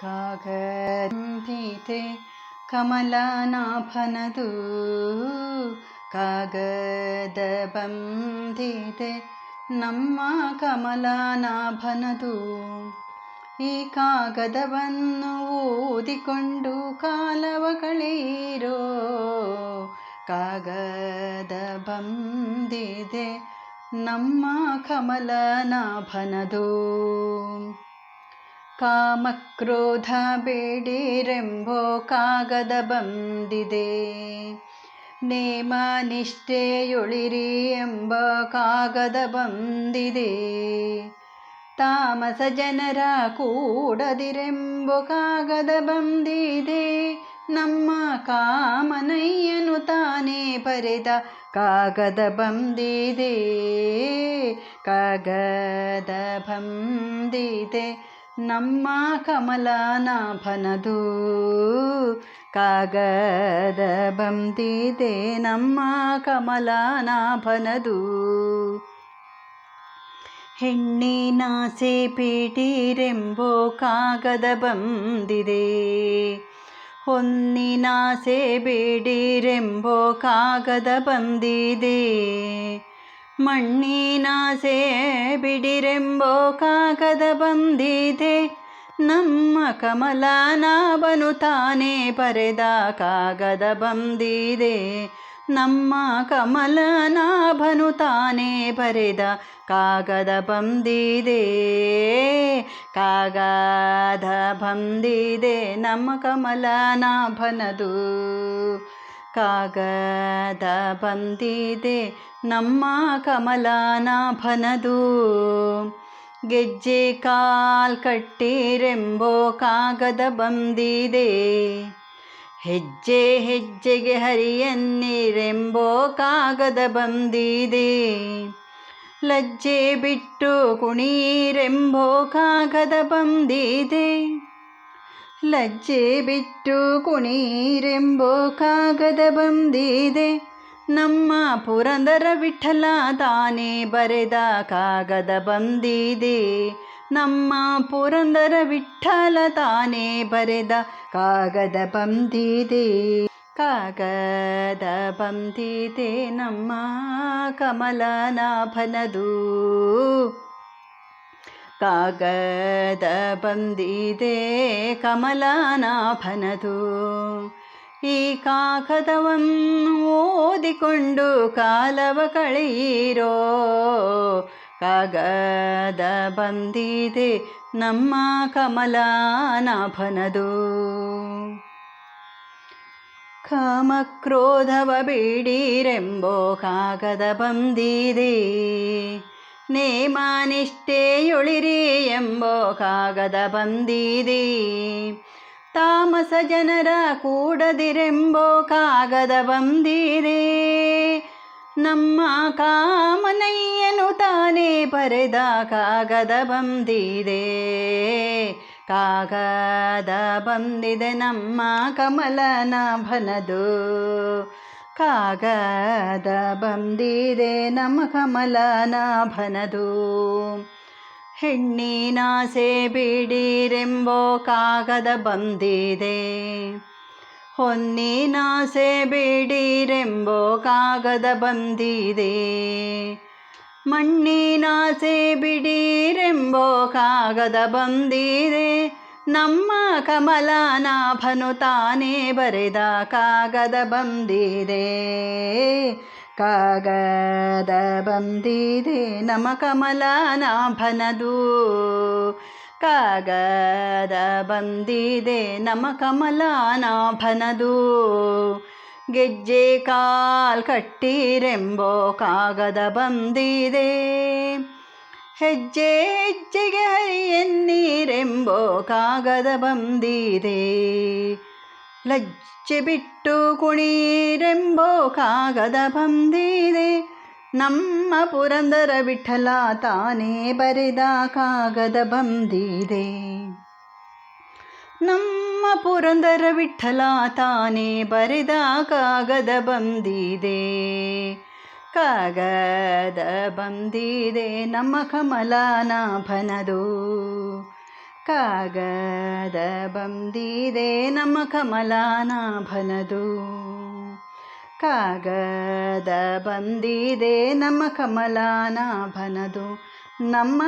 ಕಾಗಂದಿದೆ ಕಮಲನಾಭನದು. ಕಾಗದ ಬಂದಿದೆ ನಮ್ಮ ಕಮಲನಾಭನದು. ಈ ಕಾಗದವನ್ನು ಓದಿಕೊಂಡು ಕಾಲವ ಕಳೆಯಿರೋ ಕಾಗದ ಬಂದಿದೆ ನಮ್ಮ ಕಮಲನಾಭನದು. ಕಾಮಕ್ರೋಧ ಬೇಡಿರೆಂಬೋ ಕಾಗದ ಬಂದಿದೆ. ನೇಮ ನಿಷ್ಠೆಯೊಳಿರಿ ಎಂಬ ಕಾಗದ ಬಂದಿದೆ. ತಾಮಸ ಜನರ ಕೂಡದಿರೆಂಬೋ ಕಾಗದ ಬಂದಿದೆ. ನಮ್ಮ ಕಾಮನಯ್ಯನು ತಾನೇ ಬರೆದ ಕಾಗದ ಬಂದಿದೆ. ಕಾಗದ ಬಂದಿದೆ. ನಮ್ಮ ಕಮಲನಾಭನದು ಕಾಗದ ಬಂದಿದೆ ನಮ್ಮ ಕಮಲನಾಭನದು. ಹೆಣ್ಣಿನಾಸೆ ಪೀಟಿರೆಂಬೋ ಕಾಗದ ಬಂದಿದೆ. ಹೊನ್ನಿನಾಸೆ ಬೇಡಿರೆಂಬೋ ಕಾಗದ ಬಂದಿದೆ. ಮಣ್ಣಿನಾಸೆ ಬಿಡಿರೆಂಬೋ ಕಾಗದ ಬಂದಿದೆ. ನಮ್ಮ ಕಮಲನಾಭನು ತಾನೇ ಬರೆದ ಕಾಗದ ಬಂದಿದೆ. ನಮ್ಮ ಕಮಲನಾಭನು ತಾನೇ ಬರೆದ ಕಾಗದ ಬಂದಿದೆ. ಕಾಗದ ಬಂದಿದೆ ನಮ್ಮ ಕಮಲನಾಭನದು ಕಾಗದ ಬಂದಿದೆ ನಮ್ಮ ಕಮಲನಾಭನದು. ಗೆಜ್ಜೆ ಕಾಲ್ ಕಟ್ಟಿರೆಂಬೋ ಕಾಗದ ಬಂದಿದೆ. ಹೆಜ್ಜೆ ಹೆಜ್ಜೆಗೆ ಹರಿಯನ್ನಿರೆಂಬೋ ಕಾಗದ ಬಂದಿದೆ. ಲಜ್ಜೆ ಬಿಟ್ಟು ಕುಣೀರೆಂಬೋ ಕಾಗದ ಬಂದಿದೆ. ಲಜ್ಜೆ ಬಿಟ್ಟು ಕುಣೀರೆಂಬೋ ಕಾಗದ ಬಂದಿದೆ. ನಮ್ಮ ಪುರಂದರ ವಿಠಲ ತಾನೇ ಬರೆದ ಕಾಗದ ಬಂದಿದೆ. ನಮ್ಮ ಪುರಂದರ ವಿಠಲ ತಾನೇ ಬರೆದ ಕಾಗದ ಬಂದಿದೆ. ಕಾಗದ ಬಂದಿದೆ ನಮ್ಮ ಕಮಲನಾಭನದು. ಕಾಗದ ಬಂದಿದೆ ಕಮಲನಾಭನದು. ಈ ಕಾಗದವನ್ನು ಓದಿಕೊಂಡು ಕಾಲವ ಕಳೆಯಿರೋ ಕಾಗದ ಬಂದಿದೆ ನಮ್ಮ ಕಮಲನಾಭನದು. ಕಾಮಕ್ರೋಧವ ಬೇಡಿರೆಂಬೋ ಕಾಗದ ಬಂದಿದೆ. ನೇಮ ನಿಷ್ಠೆಯೊಳಿರಿ ಎಂಬೋ ಕಾಗದ ಬಂದಿದೆ. ತಾಮಸ ಜನರ ಕೂಡದಿರೆಂಬೋ ಕಾಗದ ಬಂದಿದೆ. ನಮ್ಮ ಕಾಮನಯ್ಯನು ತಾನೇ ಬರೆದ ಕಾಗದ ಬಂದಿದೆ. ಕಾಗದ ಬಂದಿದೆ ನಮ್ಮ ಕಮಲನಾಭನದು ಕಾಗದ ಬಂದಿದೆ ನಮ್ಮ ಕಮಲನಾಭನದು. ಹೆಣ್ಣಿನಾಸೆ ಬಿಡಿರೆಂಬೋ ಕಾಗದ ಬಂದಿದೆ ಹೊನ್ನಿನಾಸೆ ಬಿಡಿರೆಂಬೋ ಕಾಗದ ಬಂದಿದೆ ಮಣ್ಣಿನಾಸೆ ಬಿಡಿರೆಂಬೋ ಕಾಗದ ಬಂದಿದೆ ನಮ್ಮ ಕಮಲನಾಭನು ತಾನೇ ಬರೆದ ಕಾಗದ ಬಂದಿದೆ. ಕಾಗದ ಬಂದಿದೆ ನಮ್ಮ ಕಮಲನಾಭನದು. ಕಾಗದ ಬಂದಿದೆ ನಮ್ಮ ಕಮಲನಾಭನದು. ಗೆಜ್ಜೆ ಕಾಲ್ ಕಟ್ಟಿರೆಂಬೋ ಕಾಗದ ಬಂದಿದೆ. ಹೆಜ್ಜೆ ಹೆಜ್ಜೆಗೆ ಹರಿಯನ್ನೀರೆಂಬೋ ಕಾಗದ ಬಂದಿದೆ. ಲಜ್ಜೆ ಬಿಟ್ಟು ಕುಣೀರೆಂಬೋ ಕಾಗದ ಬಂದಿದೆ. ನಮ್ಮ ಪುರಂದರ ವಿಠಲ ತಾನೇ ಬರೆದ ಕಾಗದ ಬಂದಿದೆ. ನಮ್ಮ ಪುರಂದರ ವಿಠಲ ತಾನೇ ಬರೆದ ಕಾಗದ ಬಂದಿದೆ. ಕಾಗದ ಬಂದಿದೆ ನಮ್ಮ ಕಮಲನಾಭನದು. ಕಾಗದ ಬಂದಿದೆ ನಮ್ಮ ಕಮಲಾನಾಭನದು. ಕಾಗದ ಬಂದಿದೆ ನಮ್ಮ ಕಮಲಾನಾಭನದು. ನಮ್ಮ